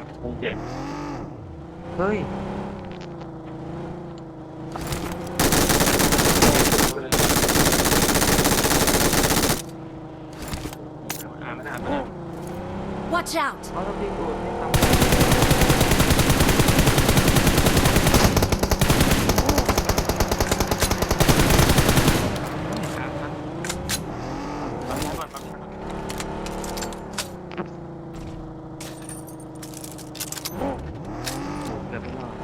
ครับคงเจ็บเฮ้ยอ่าไม่ได้ไม่ได้ Watch out! เขาต้องพี่กูไม่ทำ ครับครับปั๊มยาก่อนปั๊มยาก่อน เกือบไม่รอด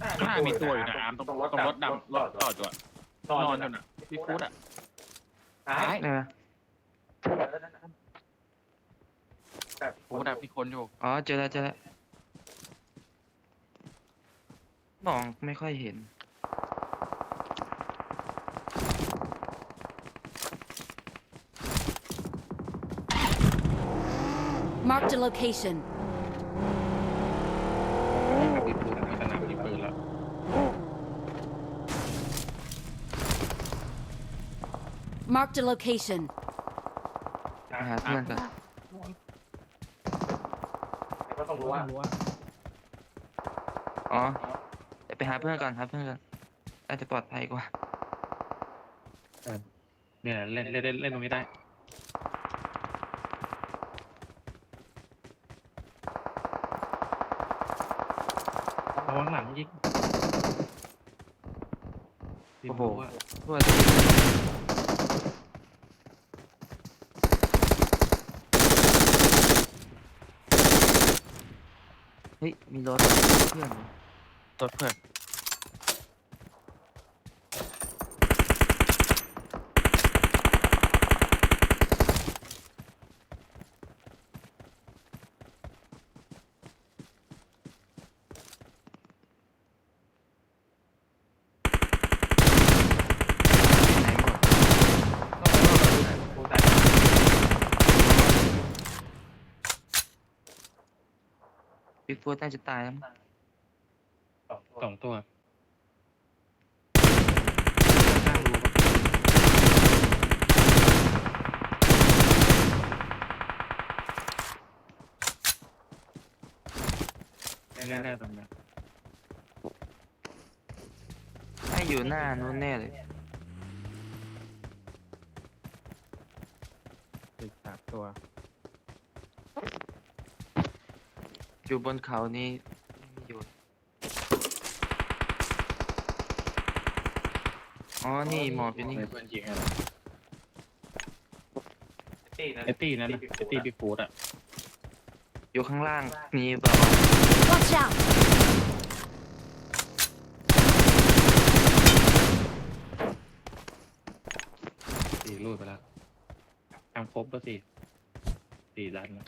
ข้างหน้า มีตัวอยู่นะอาร์มตรงตรงรถดำรถจอดอยู่อะนอนอยู่น่ะพี่ฟูดอะซ้ายได้ไหมฟูดอะมีคนอยู่อ๋อเจอแล้วเจอแล้วมองไม่ค่อยเห็น Marked a location. กับมีปืนมีสนามมีปืนแล้ว Marked a location. ไปหาเพื่อนก่อนก็ต้องรู้ว่าอ๋อเดี๋ยวไปหาเพื่อนก่อนหาเพื่อนก่อนน่าจะปลอดภัยกว่า เนี่ยเล่นเล่นเล่นเล่นตรงนี้ได้ระวังหลังยิงโอ้โหอะทั่วเฮ้ยมีรถเพื่อนรถเพื่อนหมด บิ๊กฟูดน่าจะตายแล้วมั้งสองตัวแน่ๆตรงนั้นให้อยู่หน้านู้นแน่เลยอีกสามตัว อยู่บนเขานี้ไม่มีอยู่ อ๋อ นี่หมอบอยู่นี่ เพื่อนยิงอะไรไอตี้นั่นนะไอตี้บิ๊กฟูดอะอยู่ข้างล่าง มีเปล่า Watch out! สี่รูดไปแล้วทำครบแล้วสี่สี่ดันแล้ว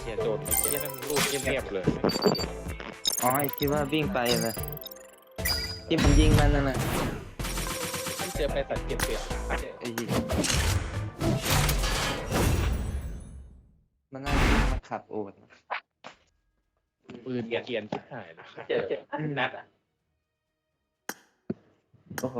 เฮียโดนไอ้เฮียนั่นรูดเงียบๆเลยอ๋อไอ้ที่ว่าวิ่งไปเลยที่ผมยิงมันนั่นน่ะที่เจอไปตัดเก็บเสียไอ้เหี้ยมันน่าจะวิ่งมาขับโอดปืนเกียนชิบหายเลยเจ็บเจ็บนัดอะโอ้โห